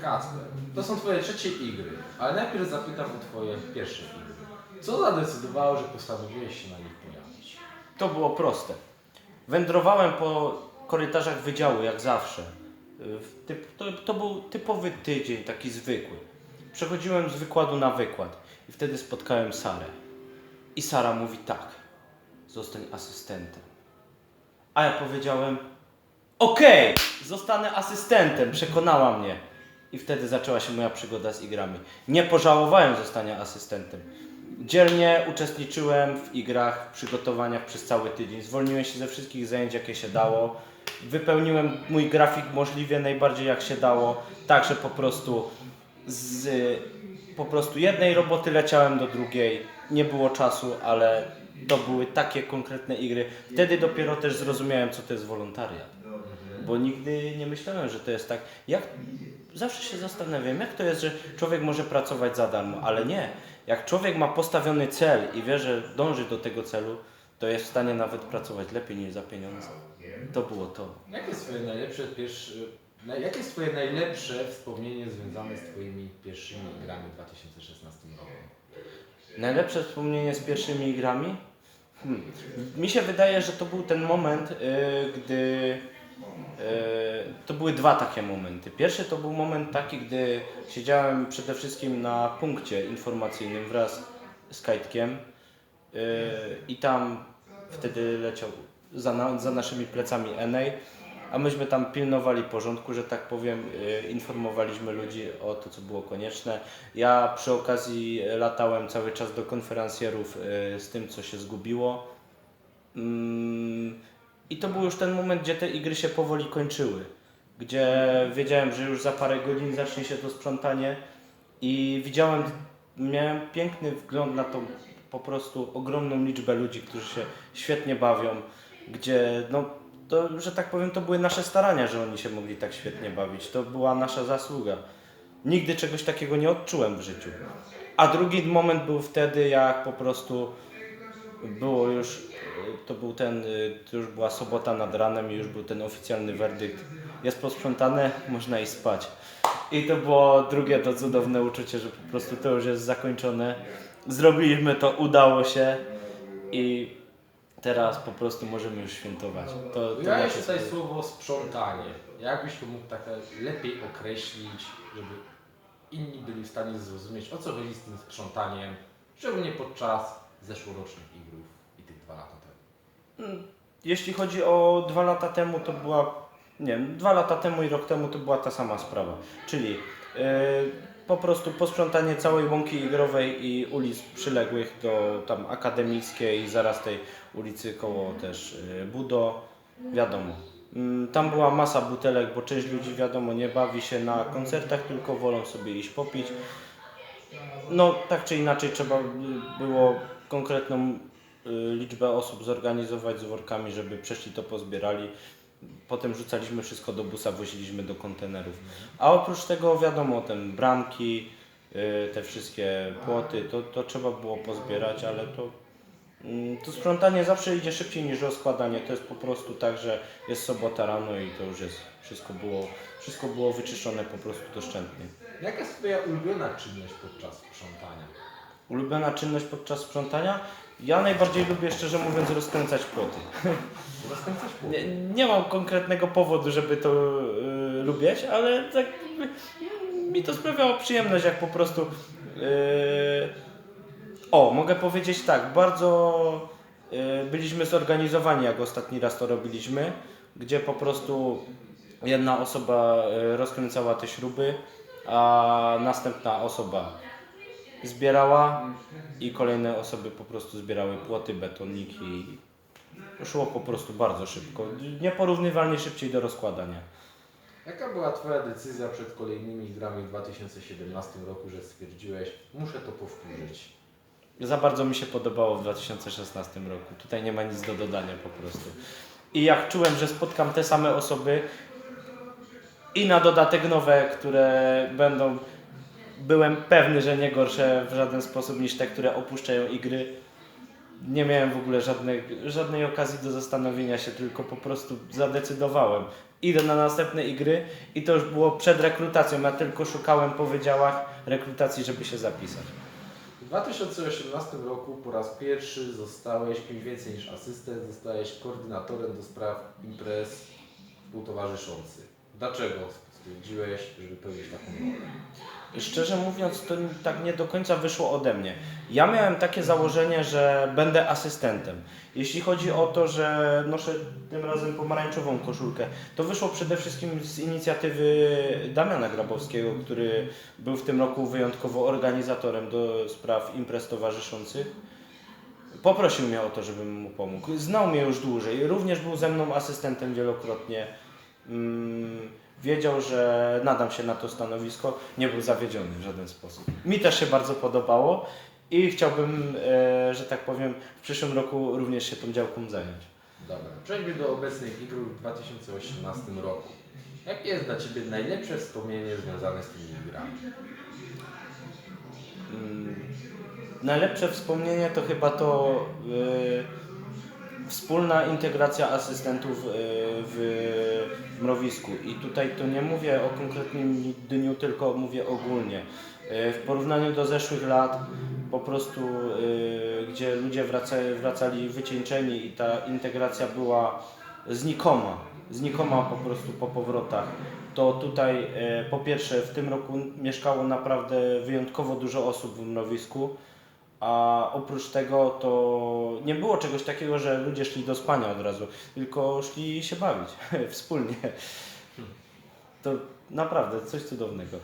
Kacper, to są twoje trzecie igry, ale najpierw zapytam o twoje pierwsze igry. Co zadecydowało, że postanowiłeś się na nich pojawić? To było proste. Wędrowałem po korytarzach wydziału, jak zawsze. To, to był typowy tydzień, taki zwykły. Przechodziłem z wykładu na wykład i wtedy spotkałem Sarę. I Sara mówi tak, zostań asystentem. A ja powiedziałem, okej, zostanę asystentem, przekonała mnie. I wtedy zaczęła się moja przygoda z igrami. Nie pożałowałem zostania asystentem. Dzielnie uczestniczyłem w igrach, w przygotowaniach przez cały tydzień. Zwolniłem się ze wszystkich zajęć, jakie się dało. Wypełniłem mój grafik możliwie najbardziej jak się dało. Tak, że po prostu z po prostu jednej roboty leciałem do drugiej. Nie było czasu, ale to były takie konkretne igry. Wtedy dopiero też zrozumiałem, co to jest wolontariat. Bo nigdy nie myślałem, że to jest tak. Jak, zawsze się zastanawiam, jak to jest, że człowiek może pracować za darmo, ale nie. Jak człowiek ma postawiony cel i wie, że dąży do tego celu, to jest w stanie nawet pracować lepiej niż za pieniądze. To było to. Jakie jest twoje najlepsze pierwsze... na- Jakie jest twoje najlepsze wspomnienie związane z twoimi pierwszymi igrami w 2016 roku? Najlepsze wspomnienie z pierwszymi igrami? Hmm. Mi się wydaje, że to był ten moment, y, gdy. Y, to były dwa takie momenty. Pierwszy to był moment taki, gdy siedziałem przede wszystkim na punkcie informacyjnym wraz z Kajtkiem y, i tam wtedy leciał za, na, za naszymi plecami Enej, a myśmy tam pilnowali porządku, że tak powiem, y, informowaliśmy ludzi o to, co było konieczne. Ja przy okazji latałem cały czas do konferencjerów z tym, co się zgubiło. I to był już ten moment, gdzie te igry się powoli kończyły. Gdzie wiedziałem, że już za parę godzin zacznie się to sprzątanie i widziałem, miałem piękny wgląd na tą po prostu ogromną liczbę ludzi, którzy się świetnie bawią, gdzie no, to, że tak powiem, to były nasze starania, że oni się mogli tak świetnie bawić. To była nasza zasługa. Nigdy czegoś takiego nie odczułem w życiu. A drugi moment był wtedy, jak po prostu było już, y, to był ten, y, to już była sobota nad ranem i już był ten oficjalny werdykt. Jest posprzątane, można iść spać. I to było drugie to cudowne uczucie, że po prostu to już jest zakończone. Zrobiliśmy to, udało się i teraz po prostu możemy już świętować. To, to Ja nasze jeszcze tutaj swoje- słowo sprzątanie. Jakbyś to mógł tak lepiej określić, żeby inni byli w stanie zrozumieć, o co chodzi z tym sprzątaniem, szczególnie podczas zeszłorocznych igrów i tych dwa lata temu. Jeśli chodzi o dwa lata temu, to była, nie wiem, dwa lata temu i rok temu to była ta sama sprawa. Czyli yy, po prostu posprzątanie całej łąki igrowej i ulic przyległych do tam akademickiej i zaraz tej ulicy koło też yy, Budo, wiadomo. Mm, Tam była masa butelek, bo część ludzi wiadomo nie bawi się na koncertach, tylko wolą sobie iść popić. No tak czy inaczej trzeba y, było konkretną y, liczbę osób zorganizować z workami, żeby przeszli to pozbierali. Potem rzucaliśmy wszystko do busa, woziliśmy do kontenerów. A oprócz tego wiadomo, ten bramki, y, te wszystkie płoty, to, to trzeba było pozbierać, ale to, mm, to sprzątanie zawsze idzie szybciej niż rozkładanie. To jest po prostu tak, że jest sobota rano i to już jest, wszystko było, wszystko było wyczyszczone po prostu doszczętnie. Jaka jest Twoja ulubiona czynność podczas sprzątania? Ulubiona czynność podczas sprzątania? Ja najbardziej lubię, szczerze mówiąc, rozkręcać płoty. Rozkręcasz płód. Nie, nie mam konkretnego powodu, żeby to y, lubić, ale tak y, mi to sprawiało przyjemność, jak po prostu. y, o, mogę powiedzieć tak, bardzo y, byliśmy zorganizowani, jak ostatni raz to robiliśmy, gdzie po prostu jedna osoba y, rozkręcała te śruby, a następna osoba zbierała i kolejne osoby po prostu zbierały płoty, betoniki. Szło po prostu bardzo szybko. Nieporównywalnie szybciej do rozkładania. Jaka była Twoja decyzja przed kolejnymi igrami w 2017 roku, że stwierdziłeś, muszę to powtórzyć? Za bardzo mi się podobało w 2016 roku. Tutaj nie ma nic do dodania po prostu. I jak czułem, że spotkam te same osoby i na dodatek nowe, które będą, byłem pewny, że nie gorsze w żaden sposób niż te, które opuszczają igry. Nie miałem w ogóle żadnej, żadnej okazji do zastanowienia się, tylko po prostu zadecydowałem. idę na następne igry i to już było przed rekrutacją. Ja tylko szukałem po wydziałach rekrutacji, żeby się zapisać. W 2018 roku po raz pierwszy zostałeś kimś więcej niż asystent, zostałeś koordynatorem do spraw imprez współtowarzyszących. Dlaczego stwierdziłeś, żeby pełnić taką rolę? Szczerze mówiąc, to tak nie do końca wyszło ode mnie. Ja miałem takie założenie, że będę asystentem. Jeśli chodzi o to, że noszę tym razem pomarańczową koszulkę, to wyszło przede wszystkim z inicjatywy Damiana Grabowskiego, który był w tym roku wyjątkowo organizatorem do spraw imprez towarzyszących. Poprosił mnie o to, żebym mu pomógł. Znał mnie już dłużej, również był ze mną asystentem wielokrotnie. Mm, wiedział, że nadam się na to stanowisko, nie był zawiedziony w żaden sposób. Mi też się bardzo podobało i chciałbym, e, że tak powiem, w przyszłym roku również się tą działką zająć. Dobra, przejdźmy do obecnych igr w 2018 roku. Jakie jest dla Ciebie najlepsze wspomnienie związane z tymi igrami? Mm, Najlepsze wspomnienie to chyba to e, wspólna integracja asystentów e, w, mrowisku. I tutaj to nie mówię o konkretnym dniu, tylko mówię ogólnie. E, w porównaniu do zeszłych lat, po prostu e, gdzie ludzie wraca, wracali wycieńczeni i ta integracja była znikoma, znikoma po prostu po powrotach to tutaj po pierwsze w tym roku mieszkało naprawdę wyjątkowo dużo osób w mrowisku, a oprócz tego to nie było czegoś takiego, że ludzie szli do spania od razu, tylko szli się bawić wspólnie. To naprawdę coś cudownego.